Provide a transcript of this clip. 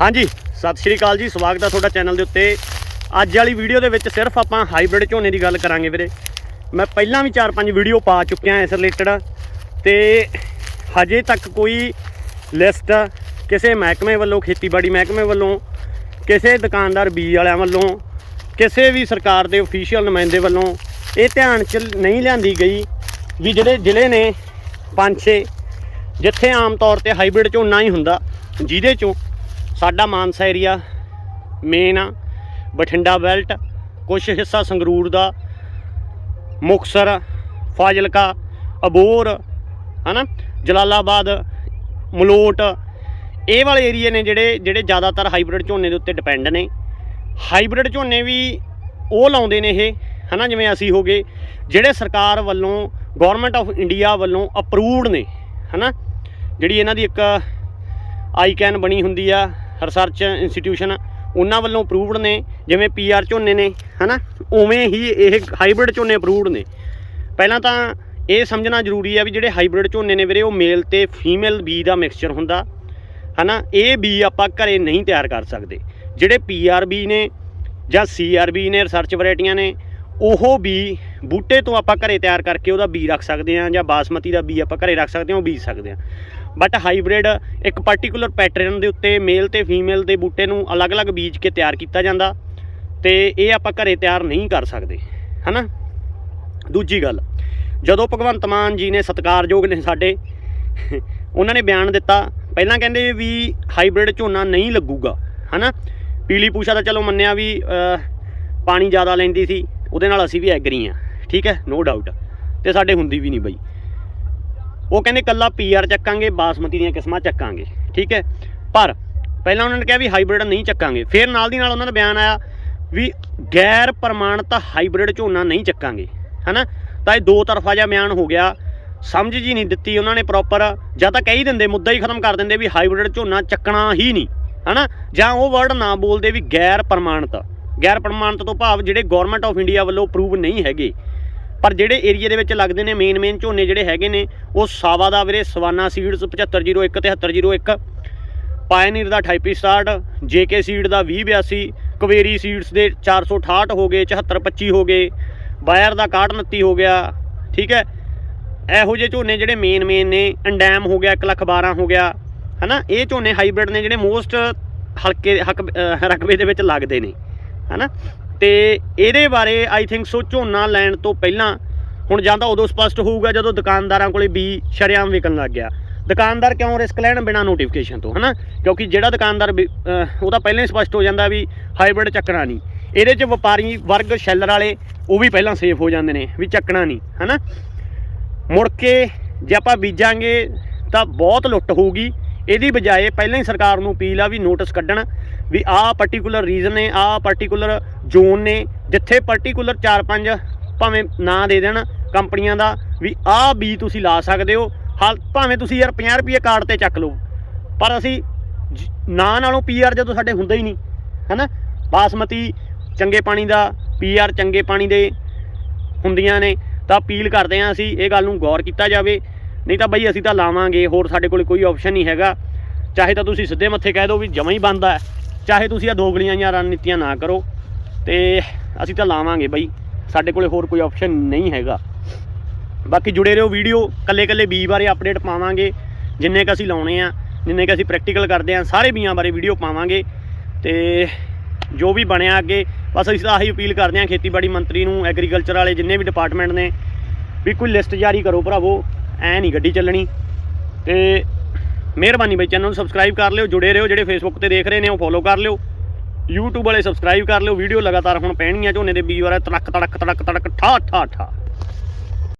ਹਾਂਜੀ, ਸਤਿ ਸ਼੍ਰੀ ਅਕਾਲ ਜੀ, ਸਵਾਗਤ ਹੈ ਤੁਹਾਡਾ ਚੈਨਲ ਦੇ ਉੱਤੇ। ਅੱਜ ਵਾਲੀ ਵੀਡੀਓ ਦੇ ਵਿੱਚ ਸਿਰਫ ਆਪਾਂ ਹਾਈਬ੍ਰਿਡ ਝੋਨੇ ਦੀ ਗੱਲ ਕਰਾਂਗੇ ਵੀਰੇ। ਮੈਂ ਪਹਿਲਾਂ ਵੀ 4-5 ਵੀਡੀਓ ਪਾ ਚੁੱਕਿਆ ਇਸ ਰਿਲੇਟਡ, ਤੇ ਹਜੇ ਤੱਕ ਕੋਈ ਲਿਸਟ ਕਿਸੇ ਮਹਿਕਮੇ ਵੱਲੋਂ, ਖੇਤੀਬਾੜੀ ਮਹਿਕਮੇ ਵੱਲੋਂ, ਕਿਸੇ ਦੁਕਾਨਦਾਰ ਬੀਜ ਵਾਲਿਆਂ ਵੱਲੋਂ, ਕਿਸੇ ਵੀ ਸਰਕਾਰ ਦੇ ਅਫੀਸ਼ੀਅਲ ਨੁਮਾਇੰਦੇ ਵੱਲੋਂ ਇਹ ਧਿਆਨ ਚ ਨਹੀਂ ਲਿਆਂਦੀ ਗਈ ਵੀ ਜਿਹੜੇ ਜ਼ਿਲ੍ਹੇ ਨੇ ਪੰਜ ਛੇ, ਜਿੱਥੇ ਆਮ ਤੌਰ ਤੇ ਹਾਈਬ੍ਰਿਡ ਝੋਨਾ ਹੀ ਹੁੰਦਾ, ਜਿਹਦੇ ਚੋਂ ਸਾਡਾ ਮਾਨਸਾ ਏਰੀਆ ਮੇਨ ਆ, ਬਠਿੰਡਾ ਬੈਲਟ ਕੁਝ ਹਿੱਸਾ ਸੰਗਰੂਰ ਦਾ ਮੁਕਸਰ ਫਾਜ਼ਿਲਕਾ ਅਬੋਰ ਹਨਾ, ਜਲਾਲਾਬਾਦ, ਮਲੋਟ, ਇਹ ਵਾਲੇ ਏਰੀਏ ਨੇ ਜਿਹੜੇ ਜਿਹੜੇ ਜ਼ਿਆਦਾਤਰ ਹਾਈਬ੍ਰਿਡ ਝੋਨੇ ਦੇ ਉੱਤੇ ਡਿਪੈਂਡ ਨੇ। ਹਾਈਬ੍ਰਿਡ ਝੋਨੇ ਵੀ ਉਹ ਲਾਉਂਦੇ ਨੇ ਇਹ, ਹਨਾ, ਜਿਵੇਂ ਅਸੀਂ ਹੋ ਗਏ, ਜਿਹੜੇ ਸਰਕਾਰ ਵੱਲੋਂ ਗਵਰਨਮੈਂਟ ਆਫ ਇੰਡੀਆ ਵੱਲੋਂ ਅਪਰੂਵਡ ਨੇ, ਹਨਾ, ਜਿਹੜੀ ਇਹਨਾਂ ਦੀ ਇੱਕ ਆਈਕੈਨ ਬਣੀ ਹੁੰਦੀ ਆ ਰਿਸਰਚ ਇੰਸਟੀਟਿਊਸ਼ਨ ਉਹਨਾਂ ਵੱਲੋਂ ਅਪਰੂਵਡ ਨੇ, ਜਿਵੇਂ ਪੀਆਰ ਝੋਨੇ ਨੇ, ਹਨਾ? ਉਵੇਂ ਹੀ ਇਹ ਹਾਈਬ੍ਰਿਡ ਝੋਨੇ ਅਪਰੂਵਡ ਨੇ। ਪਹਿਲਾਂ ਤਾਂ ਇਹ ਸਮਝਣਾ ਜ਼ਰੂਰੀ ਆ ਵੀ ਜਿਹੜੇ ਹਾਈਬ੍ਰਿਡ ਝੋਨੇ ਨੇ ਵੀਰੇ, ਉਹ ਮੇਲ ਤੇ ਫੀਮੇਲ ਬੀ ਦਾ ਮਿਕਸਚਰ ਹੁੰਦਾ, ਹਨਾ? ਇਹ ਬੀ ਆਪਾਂ ਘਰੇ ਨਹੀਂ ਤਿਆਰ ਕਰ ਸਕਦੇ। ਜਿਹੜੇ ਪੀਆਰਬੀ ਨੇ ਜਾਂ ਸੀਆਰਬੀ ਨੇ ਰਿਸਰਚ ਵੈਰਾਈਟੀਆਂ ਨੇ, ਉਹ ਬੀ ਬੂਟੇ ਤੋਂ ਆਪਾਂ ਘਰੇ ਤਿਆਰ ਕਰਕੇ ਉਹਦਾ ਬੀ ਰੱਖ ਸਕਦੇ ਹਾਂ ਜਾਂ ਬਾਸਮਤੀ ਦਾ ਬੀ ਆਪਾਂ ਘਰੇ ਰੱਖ ਸਕਦੇ ਹਾਂ, ਉਹ ਬੀਜ ਸਕਦੇ ਹਾਂ। ਬਟ ਹਾਈਬ੍ਰਿਡ ਇੱਕ ਪਾਰਟਿਕੂਲਰ ਪੈਟਰਨ ਦੇ ਉੱਤੇ ਮੇਲ ਤੇ ਫੀਮੇਲ ਦੇ ਬੂਟੇ ਨੂੰ ਅਲੱਗ-ਅਲੱਗ ਬੀਜ ਕੇ ਤਿਆਰ ਕੀਤਾ ਜਾਂਦਾ। ਤੇ ਇਹ ਆਪਾਂ ਘਰੇ ਤਿਆਰ ਨਹੀਂ ਕਰ ਸਕਦੇ, ਹਨਾ? ਦੂਜੀ ਗੱਲ, ਜਦੋਂ ਭਗਵੰਤ ਮਾਨ ਜੀ ਨੇ ਸਤਿਕਾਰਯੋਗ ਨੇ ਸਾਡੇ, ਉਹਨਾਂ ਨੇ ਬਿਆਨ ਦਿੱਤਾ, ਪਹਿਲਾਂ ਕਹਿੰਦੇ ਵੀ ਹਾਈਬ੍ਰਿਡ ਝੋਨਾ ਨਹੀਂ ਲੱਗੂਗਾ, ਹਨਾ? ਪੀਲੀ ਪੂਸ਼ਾ ਦਾ ਚਲੋ ਮੰਨਿਆ ਵੀ ਪਾਣੀ ਜ਼ਿਆਦਾ ਲੈਂਦੀ ਸੀ, ਉਹਦੇ ਨਾਲ ਅਸੀਂ ਵੀ ਐਗਰੀ ਆ ਠੀਕ ਹੈ? ਨੋ ਡਾਊਟ ਤੇ ਸਾਡੇ ਹੁੰਦੀ ਵੀ ਨਹੀਂ ਬਈ। ਉਹ ਕਹਿੰਦੇ ਕੱਲਾ ਪੀਆਰ ਚੱਕਾਂਗੇ, ਬਾਸਮਤੀ ਦੀਆਂ ਕਿਸਮਾਂ ਚੱਕਾਂਗੇ, ਠੀਕ ਹੈ? ਪਰ ਪਹਿਲਾਂ ਉਹਨਾਂ ਨੇ ਕਿਹਾ ਵੀ ਹਾਈਬ੍ਰਿਡ ਨਹੀਂ ਚੱਕਾਂਗੇ। ਫਿਰ ਨਾਲ ਦੀ ਨਾਲ ਉਹਨਾਂ ਦਾ ਬਿਆਨ ਆਇਆ ਵੀ ਗੈਰ ਪ੍ਰਮਾਣਿਤ ਹਾਈਬ੍ਰਿਡ ਝੋਨਾ ਨਹੀਂ ਚੱਕਾਂਗੇ, ਹਨਾ? ਤਾਂ ਇਹ ਦੋ ਤਰਫਾ ਜਿਹਾ ਬਿਆਨ ਹੋ ਗਿਆ। ਸਮਝ ਜੀ ਨਹੀਂ ਦਿੱਤੀ ਉਹਨਾਂ ਨੇ ਪ੍ਰੋਪਰ ਜਾਂ ਤਾਂ ਕਹਿ ਹੀ ਦਿੰਦੇ, ਮੁੱਦਾ ਹੀ ਖਤਮ ਕਰ ਦਿੰਦੇ ਵੀ ਹਾਈਬ੍ਰਿਡ ਝੋਨਾ ਚੱਕਣਾ ਹੀ ਨਹੀਂ, ਹਨਾ? ਜਾਂ ਉਹ ਵਰਡ ਨਾ ਬੋਲਦੇ ਵੀ ਗੈਰ ਪ੍ਰਮਾਣਿਤ। ਗੈਰ ਪ੍ਰਮਾਣਿਤ ਤੋਂ ਭਾਵ ਜਿਹੜੇ ਗਵਰਨਮੈਂਟ ਆਫ ਇੰਡੀਆ ਵੱਲੋਂ ਅਪਰੂਵ ਨਹੀਂ ਹੈਗੇ। ਪਰ ਜਿਹੜੇ ਏਰੀਆ ਦੇ ਵਿੱਚ ਲੱਗਦੇ ਨੇ ਮੇਨ ਮੇਨ ਝੋਨੇ ਜਿਹੜੇ ਹੈਗੇ ਨੇ, ਉਹ ਸਾਵਾ ਦਾ ਵੀਰੇ, ਸਵਾਨਾ ਸੀਡਸ 7501 7301 ਪਾਇਨੀਅਰ ਦਾ ਟਾਈਪੀ ਸਟਾਰਟ ਜੇਕੇ ਸੀਡ ਦਾ 2082 ਕਵੇਰੀ ਸੀਡਸ ਦੇ 468 ਹੋ ਗਏ 7425 ਹੋ ਗਏ, ਬਾਇਰ ਦਾ 6129 ਹੋ ਗਿਆ, ਠੀਕ ਹੈ? ਇਹੋ ਜਿਹੇ ਝੋਨੇ ਜਿਹੜੇ ਮੇਨ ਮੇਨ ਨੇ, ਅੰਡੈਮ ਹੋ ਗਿਆ 1 ਲੱਖ 12 ਹੋ ਗਿਆ, ਹਨਾ? ਇਹ ਝੋਨੇ ਹਾਈਬ੍ਰਿਡ ਨੇ ਜਿਹੜੇ ਮੋਸਟ ਹਲਕੇ, ਹੱਕ ਰਕਬੇ ਦੇ ਵਿੱਚ ਲੱਗਦੇ ਨੇ, ਹਨਾ? ਤੇ ਇਹਦੇ ਬਾਰੇ ਆਈ ਥਿੰਕ ਸੋ ਝੋਨਾ ਲੈਣ ਤੋਂ ਪਹਿਲਾਂ ਹੁਣ ਜਾਂ ਤਾਂ ਉਦੋਂ ਸਪਸ਼ਟ ਹੋਊਗਾ ਜਦੋਂ ਦੁਕਾਨਦਾਰਾਂ ਕੋਲੇ ਬੀ ਸ਼ਰੇਆਮ ਵਿਕਣ ਲੱਗ ਗਿਆ। ਦੁਕਾਨਦਾਰ ਕਿਉਂ ਰਿਸਕ ਲੈਣ? ਬਿਨਾ ਨੋਟੀਫਿਕੇਸ਼ਨ ਤੋਂ ਹਨਾ? ਕਿਉਂਕਿ ਜਿਹੜਾ ਦੁਕਾਨਦਾਰ ਵੀ, ਅਹ, ਉਹਦਾ ਪਹਿਲਾਂ ਹੀ ਸਪਸ਼ਟ ਹੋ ਜਾਂਦਾ ਵੀ ਹਾਈਬ੍ਰਿਡ ਚੱਕਣਾ ਨਹੀਂ। ਇਹਦੇ 'ਚ ਵਪਾਰੀ ਵਰਗ ਸ਼ੈਲਰ ਵਾਲੇ ਉਹ ਵੀ ਪਹਿਲਾਂ ਸੇਫ ਹੋ ਜਾਂਦੇ ਨੇ ਵੀ ਚੱਕਣਾ ਨਹੀਂ ਹਨਾ? ਮੁੜ ਕੇ ਜੇ ਆਪਾਂ ਬੀਜਾਂਗੇ ਤਾਂ ਬਹੁਤ ਲੁੱਟ ਹੋਊਗੀ। ਇਹਦੀ ਬਜਾਏ ਪਹਿਲਾਂ ਹੀ ਸਰਕਾਰ ਨੂੰ ਅਪੀਲ ਆ ਵੀ ਨੋਟਿਸ ਕੱਢਣ। ਵੀ ਆਹ ਪਾਰਟਿਕੂਲਰ ਰੀਜ਼ਨ ਨੇ, ਆਹ ਪਾਰਟਿਕੂਲਰ ਜ਼ੋਨ ਨੇ, ਜਿੱਥੇ ਪਾਰਟਿਕੂਲਰ 4-5 ਭਾਵੇਂ ਨਾਂ ਦੇ ਦੇਣ ਕੰਪਨੀਆਂ ਦਾ, ਵੀ ਆਹ ਬੀ ਤੁਸੀਂ ਲਾ ਸਕਦੇ ਹੋ। ਹਾਲ ਭਾਵੇਂ ਤੁਸੀਂ ਯਾਰ 50 ਰੁਪਏ ਕਾਰਡ ਤੇ ਚੱਕ ਲਓ। ਪਰ ਅਸੀਂ ਜ- ਨਾਂ ਨਾਲੋਂ ਪੀਆਰ ਜਦੋਂ ਸਾਡੇ ਹੁੰਦਾ ਹੀ ਨਹੀਂ, ਹੈਨਾ? ਬਾਸਮਤੀ ਚੰਗੇ ਪਾਣੀ ਦਾ ਪੀਆਰ ਚੰਗੇ ਪਾਣੀ ਦੇ ਹੁੰਦੀਆਂ ਨੇ, ਤਾਂ ਅਪੀਲ ਕਰਦੇ ਹਾਂ ਅਸੀਂ, ਇਹ ਗੱਲ ਨੂੰ ਗੌਰ ਕੀਤਾ ਜਾਵੇ। ਨਹੀਂ ਤਾਂ ਬਈ ਅਸੀਂ ਤਾਂ ਲਾਵਾਂਗੇ, ਹੋਰ ਸਾਡੇ ਕੋਲ ਕੋਈ ਆਪਸ਼ਨ ਨਹੀਂ ਹੈਗਾ। ਚਾਹੇ ਤਾਂ ਤੁਸੀਂ ਸਿੱਧੇ ਮੱਥੇ ਕਹਿ ਦਿਓ ਵੀ ਜਮਾ ਹੀ ਬੰਦ ਹੈ ਚਾਹੇ ਤੁਸੀਂ ਆ ਦੋਗਲੀਆਂ ਜਾਂ ਰਣਨੀਤੀਆਂ ਨਾ ਕਰੋ, ਤੇ ਅਸੀਂ ਤਾਂ ਲਾਵਾਂਗੇ ਬਈ। ਸਾਡੇ ਕੋਲੇ ਹੋਰ ਕੋਈ ਆਪਸ਼ਨ ਨਹੀਂ ਹੈਗਾ। ਬਾਕੀ ਜੁੜੇ ਰਹੋ ਵੀਡੀਓ ਕੱਲੇ ਕੱਲੇ ਬੀ ਬਾਰੇ ਅਪਡੇਟ ਪਾਵਾਂਗੇ। ਜਿੰਨੇ ਕ ਅਸੀਂ ਲਾਉਣੇ ਆ, ਜਿੰਨੇ ਕ ਅਸੀਂ ਪ੍ਰੈਕਟੀਕਲ ਕਰਦੇ ਆ, ਸਾਰੇ ਬੀਆਂ ਬਾਰੇ ਵੀਡੀਓ ਪਾਵਾਂਗੇ। ਤੇ ਜੋ ਵੀ ਬਣਿਆ ਅੱਗੇ, ਬਸ ਅਸੀਂ ਤਾਂ ਆਹੀ ਅਪੀਲ ਕਰਦੇ ਆ ਖੇਤੀਬਾੜੀ ਮੰਤਰੀ ਨੂੰ ਐਗਰੀਕਲਚਰ ਵਾਲੇ ਜਿੰਨੇ ਵੀ ਡਿਪਾਰਟਮੈਂਟ ਨੇ, ਵੀ ਕੋਈ ਲਿਸਟ ਜਾਰੀ ਕਰੋ ਭਰਾਵੋ, ਐ ਨਹੀਂ ਗੱਡੀ ਚੱਲਣੀ। ਤੇ ਮਿਹਰਬਾਨੀ ਬਈ ਚੈਨਲ ਨੂੰ ਸਬਸਕ੍ਰਾਈਬ ਕਰ ਲਿਓ, ਜੁੜੇ ਰਹੋ, ਜਿਹੜੇ ਫੇਸਬੁੱਕ ਤੇ ਦੇਖ ਰਹੇ ਨੇ, ਉਹ ਫੋਲੋ ਕਰ ਲਿਓ। YouTube ਵਾਲੇ ਸਬਸਕ੍ਰਾਈਬ ਕਰ ਲਿਓ ਵੀਡੀਓ ਲਗਾਤਾਰ ਹੁਣ ਪੈਣਗੀਆਂ ਝੋਨੇ ਦੇ ਬੀਜ ਬਾਰੇ ਤੜਕ ਤੜਕ ਤੜਕ ਤੜਕ, ਠਾ ਠਾ ਠਾ।